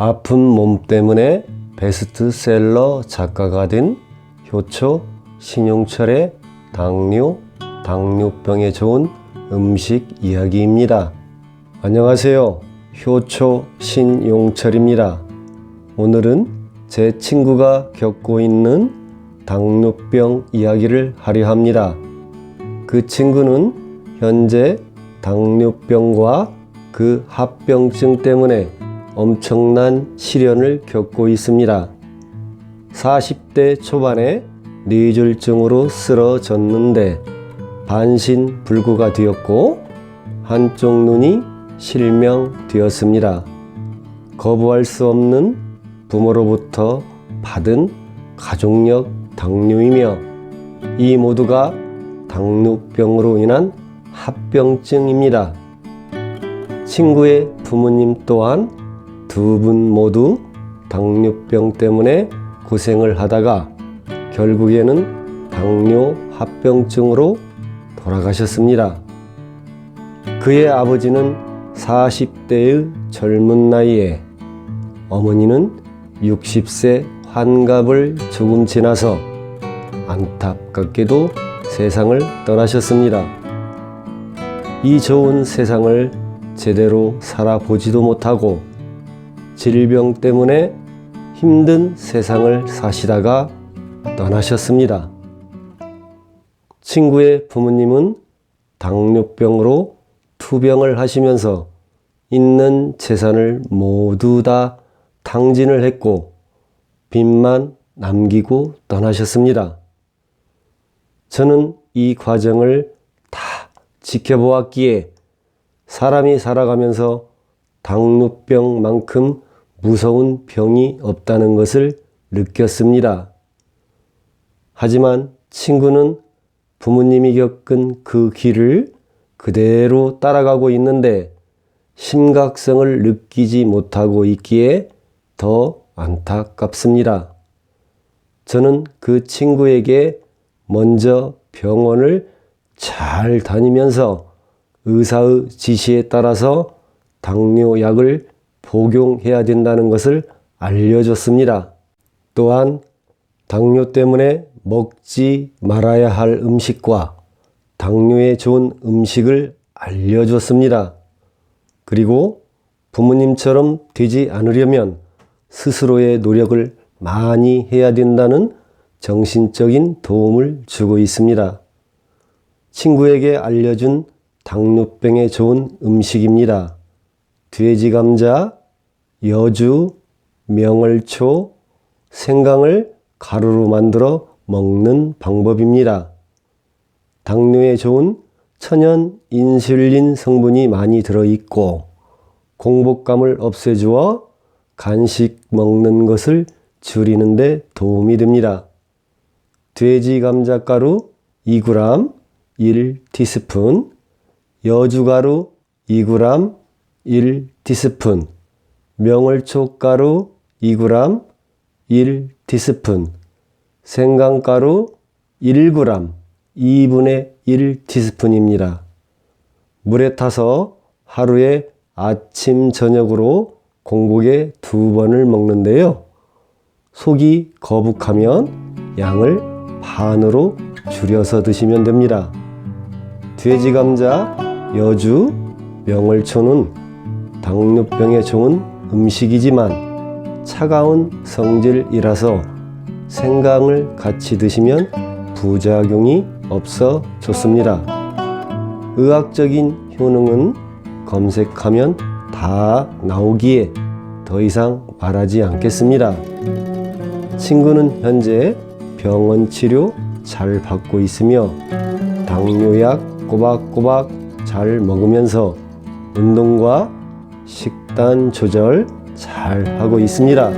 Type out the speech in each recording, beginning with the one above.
아픈 몸 때문에 베스트셀러 작가가 된 효초 신용철의 당뇨, 당뇨병에 좋은 음식 이야기입니다. 안녕하세요. 효초 신용철입니다. 오늘은 제 친구가 겪고 있는 당뇨병 이야기를 하려 합니다. 그 친구는 현재 당뇨병과 그 합병증 때문에 엄청난 시련을 겪고 있습니다. 40대 초반에 뇌졸중으로 쓰러졌는데 반신불구가 되었고 한쪽 눈이 실명되었습니다. 거부할 수 없는 부모로부터 받은 가족력 당뇨이며 이 모두가 당뇨병으로 인한 합병증입니다. 친구의 부모님 또한 두 분 모두 당뇨병 때문에 고생을 하다가 결국에는 당뇨 합병증으로 돌아가셨습니다. 그의 아버지는 40대의 젊은 나이에 어머니는 60세 환갑을 조금 지나서 안타깝게도 세상을 떠나셨습니다. 이 좋은 세상을 제대로 살아보지도 못하고 질병 때문에 힘든 세상을 사시다가 떠나셨습니다. 친구의 부모님은 당뇨병으로 투병을 하시면서 있는 재산을 모두 다 탕진을 했고 빚만 남기고 떠나셨습니다. 저는 이 과정을 다 지켜보았기에 사람이 살아가면서 당뇨병만큼 무서운 병이 없다는 것을 느꼈습니다. 하지만 친구는 부모님이 겪은 그 길을 그대로 따라가고 있는데 심각성을 느끼지 못하고 있기에 더 안타깝습니다. 저는 그 친구에게 먼저 병원을 잘 다니면서 의사의 지시에 따라서 당뇨약을 복용해야 된다는 것을 알려줬습니다. 또한 당뇨 때문에 먹지 말아야 할 음식과 당뇨에 좋은 음식을 알려줬습니다. 그리고 부모님처럼 되지 않으려면 스스로의 노력을 많이 해야 된다는 정신적인 도움을 주고 있습니다. 친구에게 알려준 당뇨병에 좋은 음식입니다. 돼지 감자, 여주, 명월초, 생강을 가루로 만들어 먹는 방법입니다. 당뇨에 좋은 천연 인슐린 성분이 많이 들어있고 공복감을 없애주어 간식 먹는 것을 줄이는데 도움이 됩니다. 돼지 감자가루 2g 1티스푼, 여주가루 2g 1티스푼, 명월초가루 2g 1티스푼, 생강가루 1g 2분의 1티스푼입니다. 물에 타서 하루에 아침, 저녁으로 공복에 두 번을 먹는데요. 속이 거북하면 양을 반으로 줄여서 드시면 됩니다. 돼지 감자, 여주, 명월초는 당뇨병에 좋은 음식이지만 차가운 성질이라서 생강을 같이 드시면 부작용이 없어 좋습니다. 의학적인 효능은 검색하면 다 나오기에 더 이상 말하지 않겠습니다. 친구는 현재 병원 치료 잘 받고 있으며 당뇨약 꼬박꼬박 잘 먹으면서 운동과 식단 조절 잘 하고 있습니다.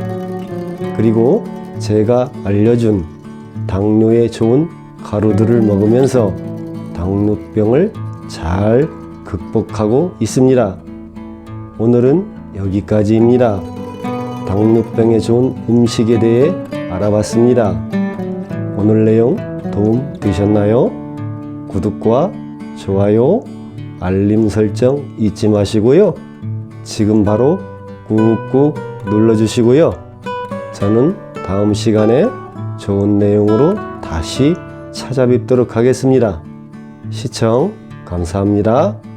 그리고 제가 알려준 당뇨에 좋은 가루들을 먹으면서 당뇨병을 잘 극복하고 있습니다. 오늘은 여기까지입니다. 당뇨병에 좋은 음식에 대해 알아봤습니다. 오늘 내용 도움 되셨나요? 구독과 좋아요, 알림 설정 잊지 마시고요. 지금 바로 꾹꾹 눌러주시고요. 저는 다음 시간에 좋은 내용으로 다시 찾아뵙도록 하겠습니다. 시청 감사합니다.